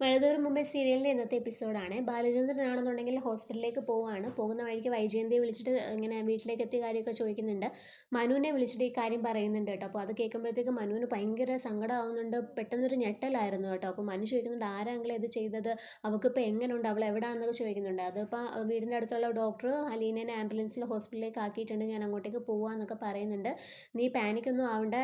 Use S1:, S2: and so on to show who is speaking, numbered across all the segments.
S1: മഴതോറും മുമ്പേ സീരിയലിന്റെ ഇന്നത്തെ എപ്പിസോഡാണ് ബാലചന്ദ്രനാണെന്നുണ്ടെങ്കിൽ ഹോസ്പിറ്റലിലേക്ക് പോവുകയാണ്. പോകുന്ന വഴിക്ക് വൈജയന്തി വിളിച്ചിട്ട് ഇങ്ങനെ വീട്ടിലേക്ക് എത്തിയ കാര്യമൊക്കെ ചോദിക്കുന്നുണ്ട്. മനുവിനെ വിളിച്ചിട്ട് ഈ കാര്യം പറയുന്നുണ്ട് കേട്ടോ. അപ്പോൾ അത് കേൾക്കുമ്പോഴത്തേക്ക് മനുവിന് ഭയങ്കര സങ്കടമാവുന്നുണ്ട് പെട്ടെന്നൊരു ഞെട്ടലായിരുന്നു കേട്ടോ. അപ്പോൾ മനു ചോദിക്കുന്നുണ്ട് ആരാങ്ങളെ ഇത് ചെയ്തത്? അവൾക്കിപ്പോൾ എങ്ങനെയുണ്ട് അവൾ എവിടെയാണെന്നൊക്കെ ചോദിക്കുന്നുണ്ട്. അതിപ്പോൾ വീടിന്റെ അടുത്തുള്ള ഡോക്ടർ അലീനേനെ ആംബുലൻസിൽ ഹോസ്പിറ്റലിലേക്ക് ആക്കിയിട്ടുണ്ട്. ഞാൻ അങ്ങോട്ടേക്ക് പോവാന്നൊക്കെ പറയുന്നുണ്ട്. നീ പാനിക്കൊന്നും ആവണ്ട.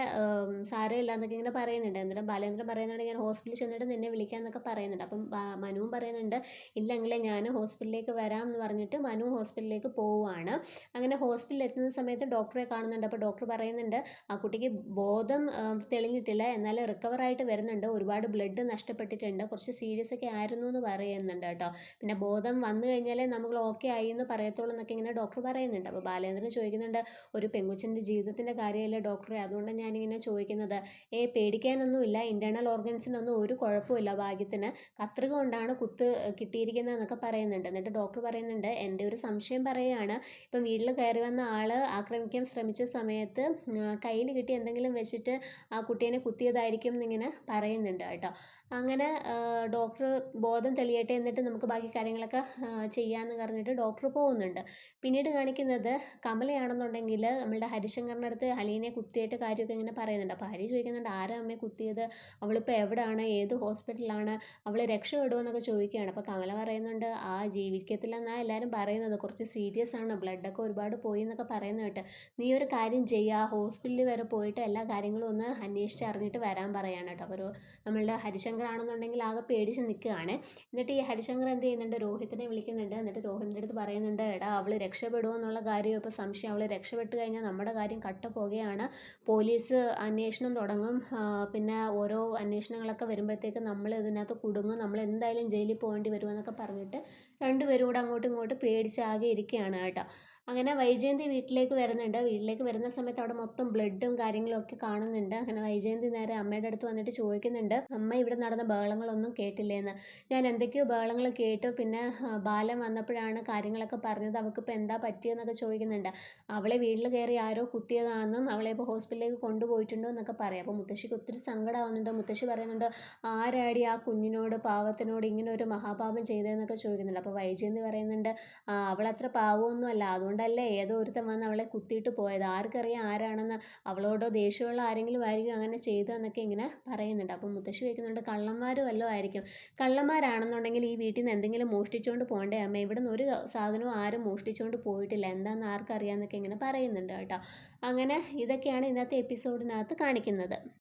S1: സാരമില്ല എന്നൊക്കെ ഇങ്ങനെ പറയുന്നുണ്ട്. എന്നിട്ട് ബാലേന്ദ്രൻ പറയുന്നുണ്ട് ഞാൻ ഹോസ്പിറ്റലിൽ ചെന്നിട്ട് നിന്നെ വിളിക്കാമെന്നൊക്കെ പറയുന്നുണ്ട്. അപ്പം മനുവും പറയുന്നുണ്ട് ഇല്ലെങ്കിൽ ഞാൻ ഹോസ്പിറ്റലിലേക്ക് വരാം എന്ന് പറഞ്ഞിട്ട് മനു ഹോസ്പിറ്റലിലേക്ക് പോവുകയാണ്. അങ്ങനെ ഹോസ്പിറ്റലിൽ എത്തുന്ന സമയത്ത് ഡോക്ടറെ കാണുന്നുണ്ട്. അപ്പോൾ ഡോക്ടർ പറയുന്നുണ്ട് ആ കുട്ടിക്ക് ബോധം തെളിഞ്ഞിട്ടില്ല. എന്നാൽ റിക്കവർ ആയിട്ട് വരുന്നുണ്ട്. ഒരുപാട് ബ്ലഡ് നഷ്ടപ്പെട്ടിട്ടുണ്ട്. കുറച്ച് സീരിയസ് ഒക്കെ ആയിരുന്നു എന്ന് പറയുന്നുണ്ട് കേട്ടോ. പിന്നെ ബോധം വന്നു കഴിഞ്ഞാലേ നമ്മൾ ഓക്കെ ആയി എന്ന് പറയത്തുള്ളൂ എന്നൊക്കെ ഇങ്ങനെ ഡോക്ടർ പറയുന്നുണ്ട്. അപ്പോൾ ബാലേന്ദ്രൻ ചോദിക്കുന്നുണ്ട് ഒരു പെങ്കുച്ചിന്റെ ജീവിതത്തിന്റെ കാര്യമല്ലേ ഡോക്ടറെ? അതുകൊണ്ട് ഞാനിങ്ങനെ ചോദിക്കുന്നത്. ഏ പേടിക്കാനൊന്നുമില്ല. ഇന്റേർണൽ ഓർഗൻസിനൊന്നും ഒരു കുഴപ്പമില്ല ഭാഗ്യത്തിന്. കത്രിക കൊണ്ടാണ് കുത്ത് കിട്ടിയിരിക്കുന്നത് എന്നൊക്കെ പറയുന്നുണ്ട്. എന്നിട്ട് ഡോക്ടർ പറയുന്നുണ്ട് എന്റെ ഒരു സംശയം പറയുകയാണ്. ഇപ്പം വീട്ടിൽ കയറി വന്ന ആൾ ആക്രമിക്കാൻ ശ്രമിച്ച സമയത്ത് കയ്യിൽ കിട്ടി എന്തെങ്കിലും വെച്ചിട്ട് ആ കുട്ടീനെ കുത്തിയതായിരിക്കും എന്നിങ്ങനെ പറയുന്നുണ്ട് കേട്ടോ. അങ്ങനെ ഡോക്ടർ ബോധം തെളിയട്ടെ എന്നിട്ട് നമുക്ക് ബാക്കി കാര്യങ്ങളൊക്കെ ചെയ്യാമെന്ന് പറഞ്ഞിട്ട് ഡോക്ടർ പോകുന്നുണ്ട്. പിന്നീട് കാണിക്കുന്നത് കമലയാണെന്നുണ്ടെങ്കിൽ നമ്മളുടെ ഹരിശങ്കറിന്റെ അടുത്ത് ഹലീനെ കുത്തിയിട്ട് കാര്യമൊക്കെ ഇങ്ങനെ പറയുന്നുണ്ട്. അപ്പോൾ ഹരി ചോദിക്കുന്നുണ്ട് ആരാ അമ്മയെ കുത്തിയത്? അവളിപ്പോൾ എവിടെയാണ് ഏത് ഹോസ്പിറ്റലാണ് അവൾ രക്ഷപ്പെടുമെന്നൊക്കെ ചോദിക്കുകയാണ്. അപ്പോൾ കമല പറയുന്നുണ്ട് ആ ജീവിക്കത്തില്ല എന്നാണ് എല്ലാവരും പറയുന്നത്. കുറച്ച് സീരിയസ് ആണ്. ബ്ലഡൊക്കെ ഒരുപാട് പോയി എന്നൊക്കെ പറയുന്നത് കേട്ട്. നീ ഒരു കാര്യം ചെയ്യുക ഹോസ്പിറ്റലിൽ വരെ പോയിട്ട് എല്ലാ കാര്യങ്ങളും ഒന്ന് അന്വേഷിച്ച് അറിഞ്ഞിട്ട് വരാൻ പറയാണ് കേട്ടോ. അപ്പോൾ ഒരു നമ്മളുടെ ഹരിശങ്കർ ആണെന്നുണ്ടെങ്കിൽ ആകെ പേടിച്ച് നിൽക്കുകയാണ്. എന്നിട്ട് ഈ ഹരിശങ്കർ എന്ത് ചെയ്യുന്നുണ്ട്? രോഹിത്തിനെ വിളിക്കുന്നുണ്ട്. എന്നിട്ട് രോഹിത്തിന്റെ അടുത്ത് പറയുന്നുണ്ട് എടാ അവൾ രക്ഷപ്പെടുമോ എന്നുള്ള കാര്യം ഇപ്പോൾ സംശയം. അവൾ രക്ഷപ്പെട്ട് കഴിഞ്ഞാൽ നമ്മുടെ കാര്യം കട്ട പോകുകയാണ് പോലീസ് അന്വേഷണം തുടങ്ങും. പിന്നെ ഓരോ അന്വേഷണങ്ങളൊക്കെ വരുമ്പോഴത്തേക്ക് നമ്മൾ ഇതിനകത്ത് കുടുങ്ങും നമ്മൾ എന്തായാലും ജയിലിൽ പോകേണ്ടി വരുമെന്നൊക്കെ പറഞ്ഞിട്ട് രണ്ടുപേരും കൂടെ അങ്ങോട്ടും ഇങ്ങോട്ടും പേടിച്ച് ആകെ ഇരിക്കുകയാണ് കേട്ടോ. അങ്ങനെ വൈജയന്തി വീട്ടിലേക്ക് വരുന്നുണ്ട്. വീട്ടിലേക്ക് വരുന്ന സമയത്ത് അവിടെ മൊത്തം ബ്ലഡും കാര്യങ്ങളും ഒക്കെ കാണുന്നുണ്ട്. അങ്ങനെ വൈജയന്തി നേരെ അമ്മയുടെ അടുത്ത് വന്നിട്ട് ചോദിക്കുന്നുണ്ട്. അമ്മ ഇവിടെ നടന്ന ബഹളങ്ങളൊന്നും കേട്ടില്ലേന്ന്. ഞാൻ എന്തൊക്കെയോ ബഹളങ്ങൾ കേട്ടു. പിന്നെ ബാലം വന്നപ്പോഴാണ് കാര്യങ്ങളൊക്കെ പറഞ്ഞത്. അവൾക്ക് ഇപ്പോൾ എന്താ പറ്റിയെന്നൊക്കെ ചോദിക്കുന്നുണ്ട്. അവളെ വീട്ടിൽ കയറി ആരോ കുത്തിയതാണെന്നും അവളെ ഇപ്പോൾ ഹോസ്പിറ്റലിലേക്ക് കൊണ്ടുപോയിട്ടുണ്ടോ എന്നൊക്കെ പറയാം. അപ്പോൾ മുത്തശ്ശിക്ക് ഒത്തിരി സങ്കടമാവുന്നുണ്ട് മുത്തശ്ശി പറയുന്നുണ്ട് ആരാടി ആ കുഞ്ഞിനോട് പാവത്തിനോട് ഇങ്ങനെ ഒരു മഹാപാപം ചെയ്തതെന്നൊക്കെ ചോദിക്കുന്നുണ്ട്. അപ്പോൾ വൈജയന്തി പറയുന്നുണ്ട് അവളത്ര പാവമൊന്നും അല്ല അതുകൊണ്ട് അതുകൊണ്ടല്ലേ ഏതോ ഒരുത്തൻ വന്ന് അവളെ കുത്തിയിട്ട് പോയത്. ആർക്കറിയാം ആരാണെന്ന്. അവളോടോ ദേഷ്യമുള്ള ആരെങ്കിലും ആയിരിക്കും അങ്ങനെ ചെയ്തതെന്നൊക്കെ ഇങ്ങനെ പറയുന്നുണ്ട്. അപ്പം മുത്തശ്ശി വയ്ക്കുന്നുണ്ട് കള്ളന്മാരും വല്ലതും ആയിരിക്കും. കള്ളന്മാരാണെന്നുണ്ടെങ്കിൽ ഈ വീട്ടിൽ നിന്ന് എന്തെങ്കിലും മോഷ്ടിച്ചുകൊണ്ട് പോകണ്ടേ അമ്മ? ഇവിടെ നിന്ന് ഒരു സാധനവും ആരും മോഷ്ടിച്ചുകൊണ്ട് പോയിട്ടില്ല. എന്താണെന്ന് ആർക്കറിയാമെന്നൊക്കെ ഇങ്ങനെ പറയുന്നുണ്ട് കേട്ടോ. അങ്ങനെ ഇതൊക്കെയാണ് ഇന്നത്തെ എപ്പിസോഡിനകത്ത് കാണിക്കുന്നത്.